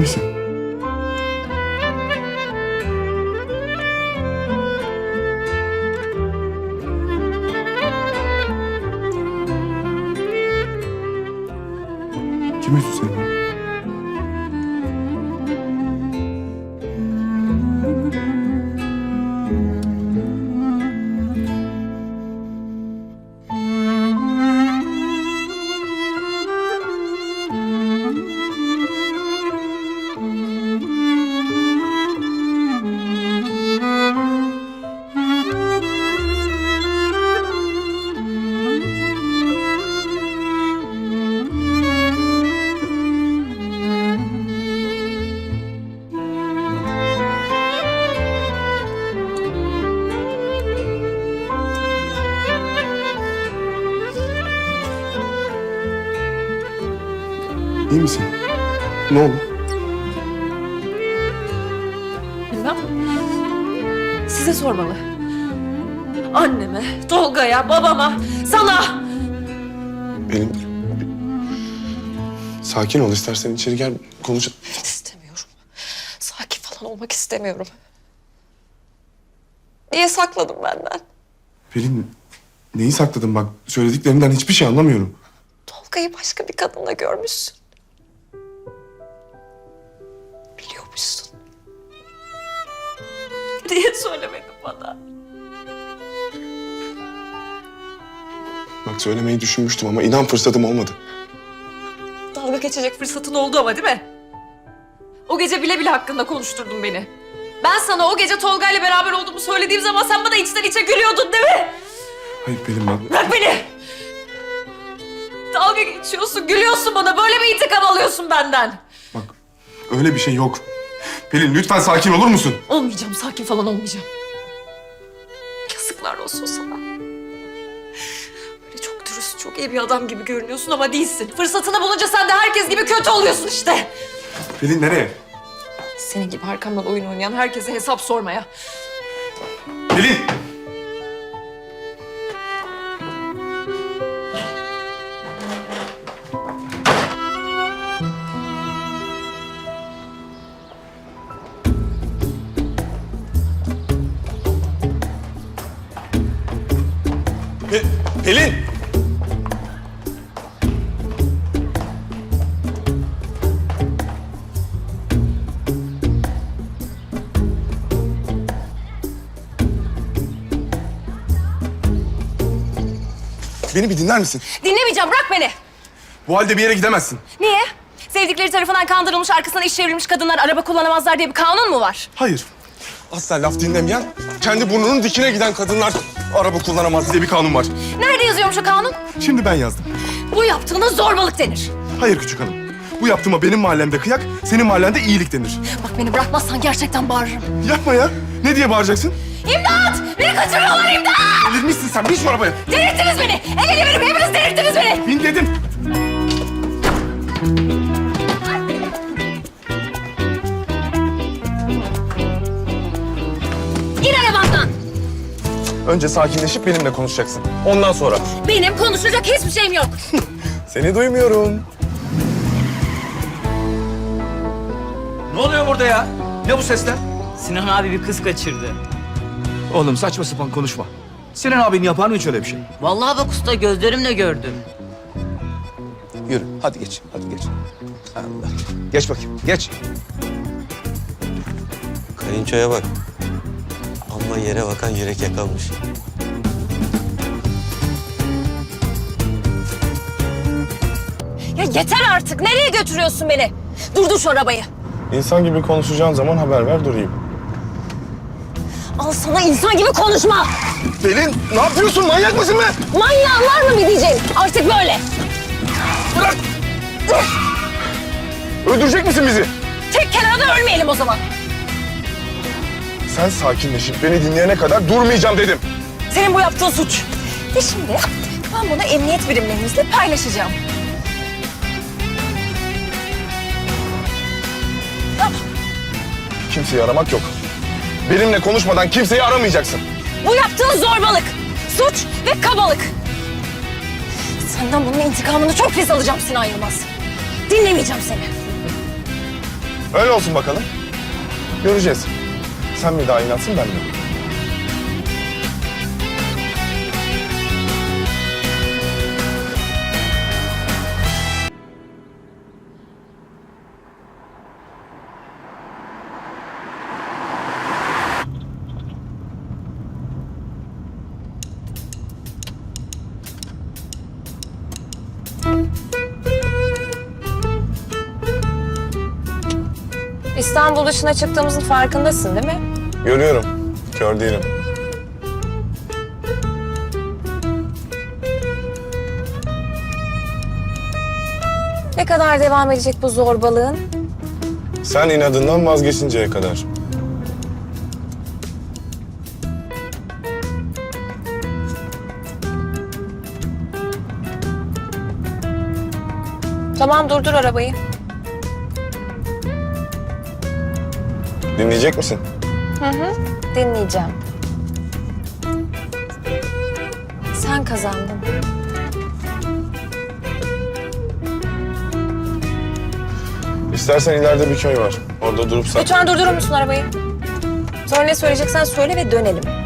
Misin? Kim üzdü seni? İyi misin? Ne oldu? Bilmem. Size sormalı. Anneme, Tolga'ya, babama, sana. Benim... Sakin ol istersen içeri gel konuş. İstemiyorum. Sakin falan olmak istemiyorum. Niye sakladın benden? Pelin neyi sakladın bak söylediklerinden hiçbir şey anlamıyorum. Tolga'yı başka bir kadınla görmüşsün. Biliyormuşsun. Niye söylemedin bana? Bak söylemeyi düşünmüştüm ama inan fırsatım olmadı. Dalga geçecek fırsatın oldu ama değil mi? O gece bile bile hakkında konuşturdun beni. Ben sana o gece Tolga ile beraber olduğumu söylediğim zaman sen bana içten içe gülüyordun değil mi? Hayır Pelin bak. Bırak beni! Dalga geçiyorsun, gülüyorsun bana. Böyle mi intikam alıyorsun benden? Bak öyle bir şey yok. Pelin lütfen sakin olur musun? Olmayacağım, sakin falan olmayacağım. Yazıklar olsun sana. Böyle çok dürüst, çok iyi bir adam gibi görünüyorsun ama değilsin. Fırsatını bulunca sen de herkes gibi kötü oluyorsun işte. Pelin nereye? Senin gibi arkamdan oyun oynayan herkese hesap sormaya. Pelin! Beni bir dinler misin? Dinlemeyeceğim, bırak beni. Bu halde bir yere gidemezsin. Niye? Sevdikleri tarafından kandırılmış, arkasından iş çevrilmiş kadınlar araba kullanamazlar diye bir kanun mu var? Hayır. Asla laf dinlemeyen, kendi burnunun dikine giden kadınlar araba kullanamaz diye bir kanun var. Nerede yazıyormuş o kanun? Şimdi ben yazdım. Bu yaptığına zorbalık denir. Hayır küçük hanım. Bu yaptığıma benim mahallemde kıyak, senin mahallende iyilik denir. Bak beni bırakmazsan gerçekten bağırırım. Yapma ya. Ne diye bağıracaksın? İmdat! Beni kaçırıyorlar imdat! Delirmişsin sen. Bin şu arabaya. Delirttiniz beni! Ele verin, hepiniz delirttiniz beni! Bin dedim. İn arabandan! Önce sakinleşip benimle konuşacaksın. Ondan sonra. Benim konuşacak hiçbir şeyim yok. Seni duymuyorum. Ne oluyor burada ya? Ne bu sesler? Sinan abi bir kız kaçırdı. Oğlum saçma sapan konuşma. Sinan abin yapar mı hiç öyle bir şey? Vallahi bak usta gözlerimle gördüm. Yürü hadi geç hadi geç. Allah. Geç bakayım geç. Kayınçoya bak. Amma yere bakan yürek yakalmış. Ya yeter artık. Nereye götürüyorsun beni? Durdur şu arabayı. İnsan gibi konuşacağın zaman haber ver durayım. Al sana insan gibi konuşma. Pelin ne yapıyorsun? Manyak mısın be? Manyağın var mı bir diyeceğim? Artık böyle. Bırak. Öldürecek misin bizi? Tek kenarda ölmeyelim o zaman. Sen sakinleşip beni dinleyene kadar durmayacağım dedim. Senin bu yaptığın suç. Ve şimdi ben bunu emniyet birimlerimizle paylaşacağım. Kimseyi aramak yok. Benimle konuşmadan kimseyi aramayacaksın. Bu yaptığın zorbalık, suç ve kabalık. Senden bunun intikamını çok pis alacağım Sinan Yılmaz. Dinlemeyeceğim seni. Öyle olsun bakalım. Göreceğiz. Sen mi daha inatsın ben mi? İstanbul dışına çıktığımızın farkındasın değil mi? Görüyorum. Kör değilim. Ne kadar devam edecek bu zorbalığın? Sen inadından vazgeçinceye kadar. Tamam durdur arabayı. Dinleyecek misin? Dinleyeceğim. Sen kazandın. İstersen ileride bir köy var. Orada durup sen... Lütfen durdurur musun arabayı? Sonra ne söyleyeceksen söyle ve dönelim.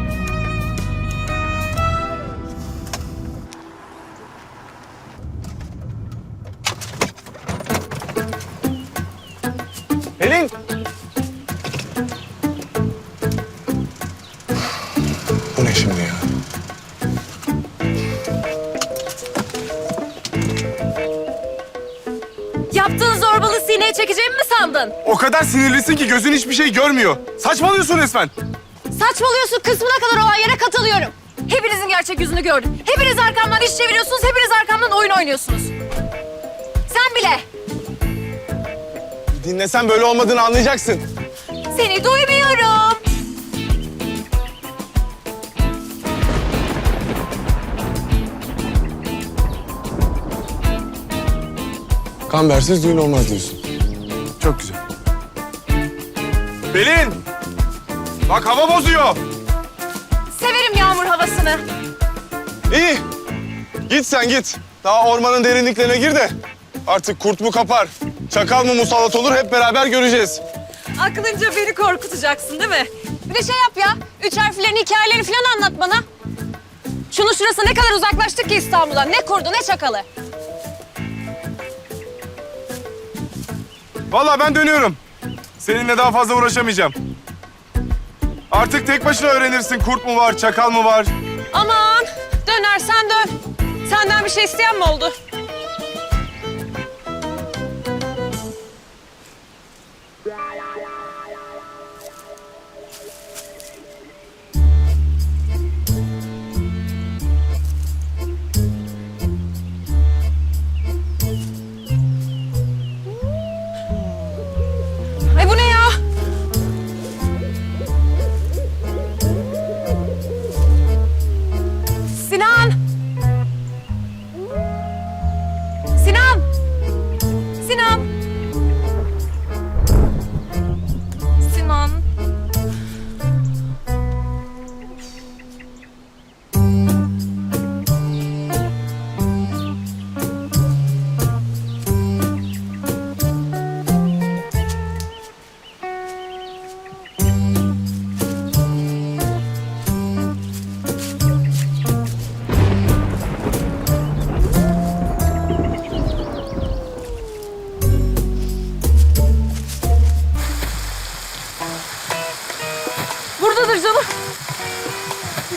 Çekeceğimi mi sandın? O kadar sinirlisin ki gözün hiçbir şey görmüyor. Saçmalıyorsun resmen. Saçmalıyorsun kısmına kadar olan yere katılıyorum. Hepinizin gerçek yüzünü gördüm. Hepiniz arkamdan iş çeviriyorsunuz, hepiniz arkamdan oyun oynuyorsunuz. Sen bile. Dinlesen böyle olmadığını anlayacaksın. Seni duymuyorum. Kambersiz düğün olmaz diyorsun. Çok güzel. Pelin! Bak hava bozuyor. Severim yağmur havasını. İyi. Git sen git. Daha ormanın derinliklerine gir de. Artık kurt mu kapar, çakal mı musallat olur hep beraber göreceğiz. Aklınca beni korkutacaksın değil mi? Bir de şey yap ya, üç harflerin hikayeleri falan anlat bana. Şunun şurası ne kadar uzaklaştık ki İstanbul'dan. Ne kurdu ne çakalı. Vallahi ben dönüyorum. Seninle daha fazla uğraşamayacağım. Artık tek başına öğrenirsin kurt mu var, çakal mı var. Aman dönersen dön. Senden bir şey isteyen mi oldu?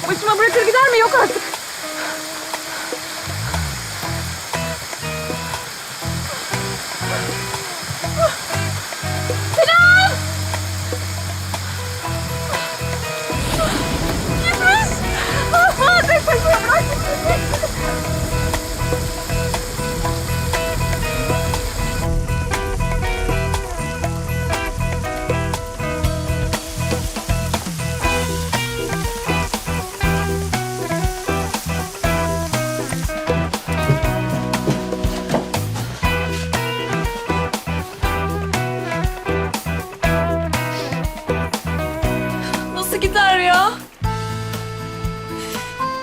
Başıma bırakır gider mi? Yok artık. nasıl gider ya?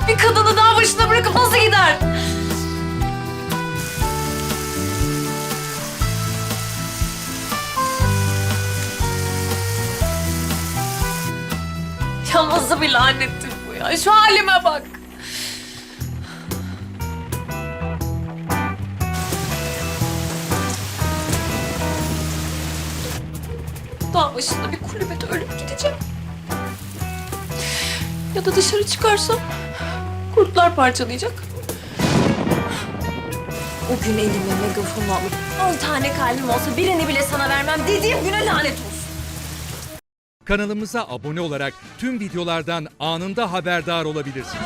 Bir kadını daha başına bırakıp nasıl gider? Ya nasıl bir lanettir bu ya? Şu halime bak. Dağ başında bir kulübede ölüp da dışarı çıkarsam kurtlar parçalayacak. O gün elime megafonu alıp on tane kalbim olsa birini bile sana vermem dediğim güne lanet olsun. Kanalımıza abone olarak tüm videolardan anında haberdar olabilirsiniz.